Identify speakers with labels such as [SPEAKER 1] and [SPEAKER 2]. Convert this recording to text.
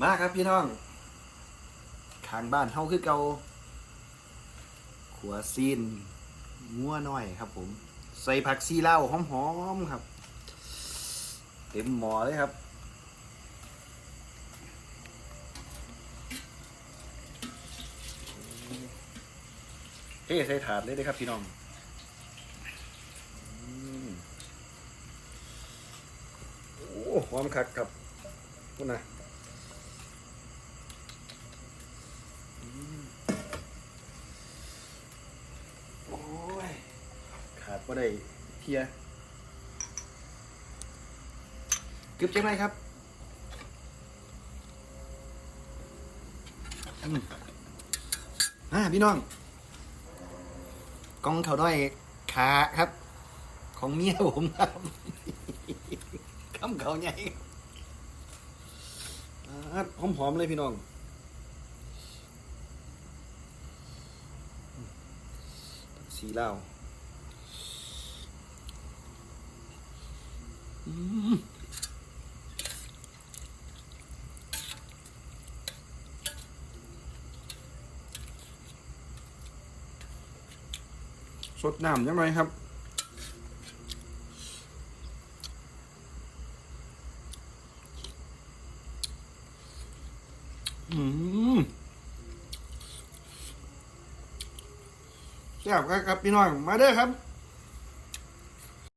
[SPEAKER 1] มาครับพี่น้องข้างบ้านเฮาคือเกาขัวซีนงัวน้อยครับ ผม ใส่ผักซีเล้าหอมๆครับ เต็มหม้อเลยครับเฮ้ใส่ถาดเลยเด้อครับพี่น้องอโอ้หอมคักครับคุณนะอืมโอ้ย ขาดก็ได้เทียเก็บจังไรครับอ่าพี่น้องกองเขาด้อยขาครับ ของเมียผมครับคำเขาใหญ่ครับอ่าหอมๆเลยพี่น้องสีเหล้าอืม สดน้ำยังไงครับแซ่บครับครับพี่น้องมาเด้อครับ